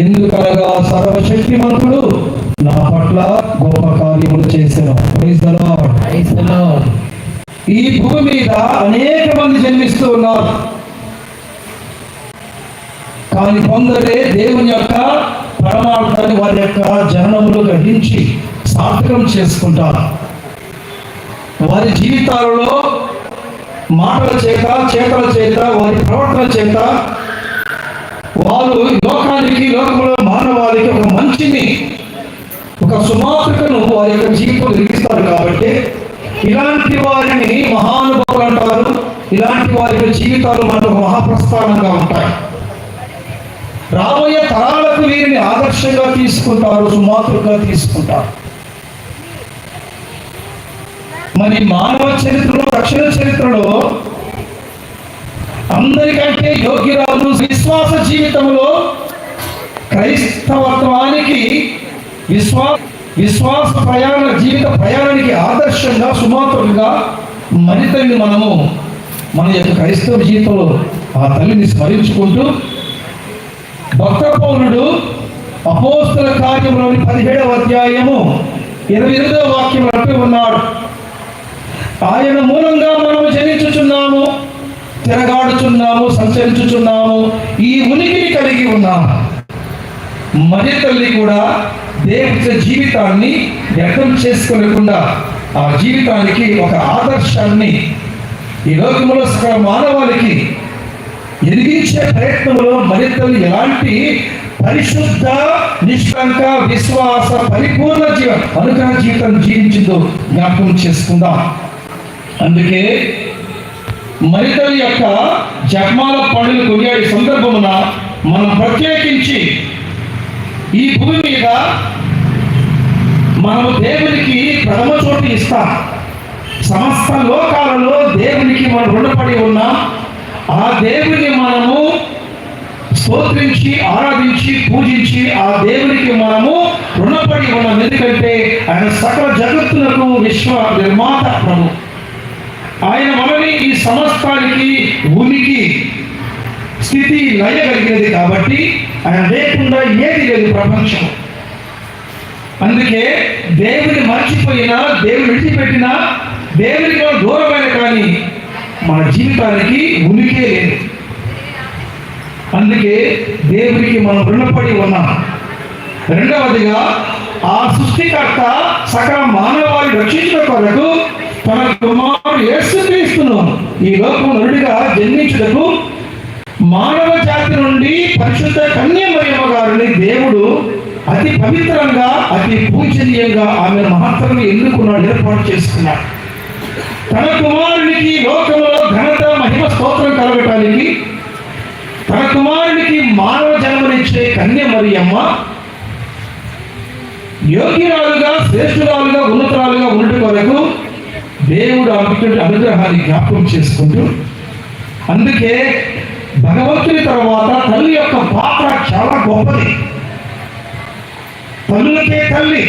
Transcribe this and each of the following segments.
ఎందుకనగా సర్వశక్తిమంతుడు నా పట్ల గొప్ప కార్యములు చేశాను. ఈ భూమి మీద అనేక మంది జన్మిస్తూ ఉన్నారు. కానీ కొందరే దేవుని యొక్క పరమార్థాన్ని వారి యొక్క జననములు గ్రహించి సార్థకం చేసుకుంటారు. వారి జీవితాలలో మాటల చేత చేతల చేత వారి ప్రవర్తన చేత వారు లోకానికి లోకంలో మానవాళికి ఒక మంచిని ఒక సుమాత్రికను వారి యొక్క జీవితంలో ఇస్తారు కాబట్టి ఇలాంటి వారిని మహానుభావులు అంటారు ఇలాంటి వారి యొక్క జీవితాలు మనకు మహాప్రస్థానంగా ఉంటాయి. రాబోయే తరాలకు వీరిని ఆదర్శంగా తీసుకుంటారు సుమాతృగా తీసుకుంటారు. మరి మానవ చరిత్రలో రక్షణ చరిత్రలో అందరికంటే యోగ్యురాలు విశ్వాస జీవితంలో క్రైస్తవత్వానికి విశ్వా విశ్వాస ప్రయాణ జీవిత ప్రయాణానికి ఆదర్శంగా సుమాత్రులుగా మరి తల్లి మనము మన యొక్క క్రైస్తవ జీవితంలో ఆ తల్లిని స్మరించుకుంటూ భక్త పౌరుడు అపోస్తుల కార్యంలోని పదిహేడవ అధ్యాయము ఇరవై ఎనిమిదవ వాక్యం అంటూ ఉన్నాడు. ఆయన మూలంగా మనము జనించుచున్నాము తిరగాడుచున్నాము సంచరించుచున్నాము ఈ ఉనికిని కలిగి ఉన్నాము. మరి తల్లి కూడా దేవుని జీవితాన్ని వ్యక్తం చేసుకోలేకుండా ఆ జీవితానికి ఒక ఆదర్శాన్ని ఈ లోకంలో సకల మానవాళికి ఎదిగించే ప్రయత్నంలో మరి తల్లి ఎలాంటి పరిశుద్ధ నిష్కంక విశ్వాస పరిపూర్ణ జీవ అనుగ్రహ జీవితం జీవించిందో జ్ఞాపకం చేసుకుందాం. అందుకే మరితల్లి యొక్క జపమాల పండుగ కొనియాడే సందర్భమున మనం ప్రత్యేకించి ఈ భూమి మీద మనము దేవునికి ప్రథమ చోటు ఇస్తాం. సమస్త లోకాలలో దేవునికి మనం రుణపడి ఉన్నాం. ఆ దేవుని మనము స్తోత్రించి ఆరాధించి పూజించి ఆ దేవునికి మనము రుణపడి ఉన్నాం. ఎందుకంటే ఆయన సకల జగత్తులకు విశ్వ నిర్మాత ప్రభు. ఆయన మనని ఈ సమస్తానికి ఉనికి. స్థితి లయ కలిగినది కాబట్టి ఆయన లేకుండా ఏది లేదు ప్రపంచం. అందుకే దేవుని మర్చిపోయినా దేవుని విడిచిపెట్టినా దేవునికి దూరమైన కానీ మన జీవితానికి ఉనికే లేదు. అందుకే దేవునికి మనం రుణపడి ఉన్నాం. రెండవదిగా ఆ సృష్టికర్త సకల మానవాళి రక్షించిన కొరకు తన కుమారుడు యేసుక్రీస్తును ఈ లోకం నరుడిగా జన్మించుటకు మానవ జాతి నుండి పరిశుద్ధ కన్యమరియమ్మ గారిని దేవుడు అతి పవిత్రంగా అతి పూజనీయంగా ఆమె మహత్తరను ఎన్నుకున్నాడు ఏర్పాటు చేసుకున్నాడు. తన కుమారునికి లోకంలో ఘనత మహిమ స్తోత్రం కలగటానికి తన కుమారునికి మానవ జన్మనిచ్చే కన్య మరియమ్మ యోగ్యురాలుగా శ్రేష్ఠురాలుగా ఉన్నతరాలుగా ఉండటం వరకు దేవుడు ఆమెటువంటి అనుగ్రహాన్ని జ్ఞాపకం చేసుకుంటూ అందుకే భగవంతుని తర్వాత తల్లి యొక్క పాత్ర చాలా గొప్పది. తల్లులకే తల్లి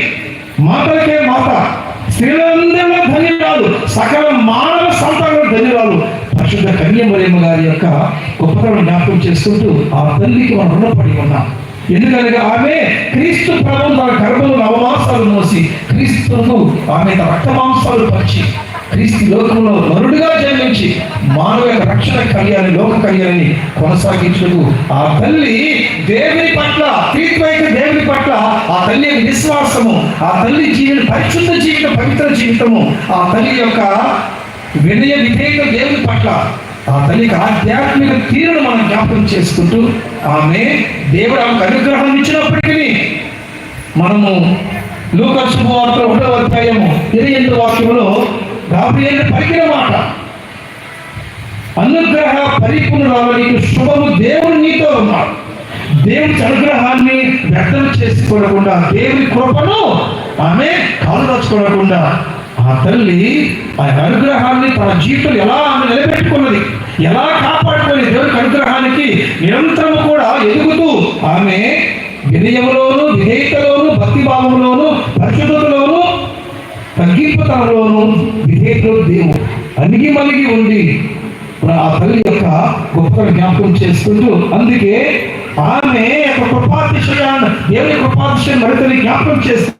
మాతలకే మాత స్త్రీలందరిలో ధన్యురాలు సకల మానవ సంతానం ధన్యురాలు. పరిశుద్ధ కన్యమరేమ గారి యొక్క గొప్పతనం జ్ఞాపకం చేసుకుంటూ ఆ తల్లికి మనం రుణపడి ఉన్నాం. ఎందుకనగా ఆమె క్రీస్తు ప్రభు తన గర్భంలో నవమాసాలు మోసి క్రీస్తును ఆమె తన రక్త మాంసాలు పరిచి క్రీస్తు లోకంలో మరుడుగా జన్మించి మానవ యొక్క రక్షణ కళ్యాణి లోక కళ్యాణి కొనసాగించుటకు ఆ తల్లి దేవుని పట్ల త్రిత్వైక దేవుని పట్ల ఆ తల్లి యొక్క విశ్వాసము ఆ తల్లి జీవిత పరిశుద్ధ జీవితం పవిత్ర జీవితము ఆ తల్లి యొక్క వినయ విధేయత దేవుని పట్ల ఆ తల్లికి ఆధ్యాత్మిక తీరును మనం జ్ఞాపకం చేసుకుంటూ ఆమె దేవుడు ఆమెకు అనుగ్రహం ఇచ్చినప్పటికీ మనము లూకా శుభవార్త ఒకటో అధ్యాయము ఇరవై ఎనిమిది వాక్యములో గాబ్రియల్ పలికిన మాట అనుగ్రహ పరిపూర్ణరాలు నీకు శుభము దేవుడు నీతో ఉన్నాడు. దేవుని అనుగ్రహాన్ని వ్యర్థం చేసుకోకుండా దేవుడి కృపను ఆమె కాలుదచ్చుకోకుండా ఆ తల్లి ఆ అనుగ్రహాన్ని తన జీవితం ఎలా ఆమె నిలబెట్టుకున్నది ఎలా కాపాడుకొని దేవుని అనుగ్రహానికి నిరంతరము కూడా ఎదుగుతూ ఆమె వినయంలోను విధేయతలోను భక్తిభావంలోను తగ్గింపుతనంలోను విధేయతలో దేవుడు అణిగి మలిగి ఉంది ఆ తల్లి యొక్క గొప్ప జ్ఞాపకం చేసుకుంటూ అందుకే ఆమె యొక్క కృపాతిశయాన్ని దేవుని కృపాతిశయం మరితని జ్ఞాపకం చేస్తే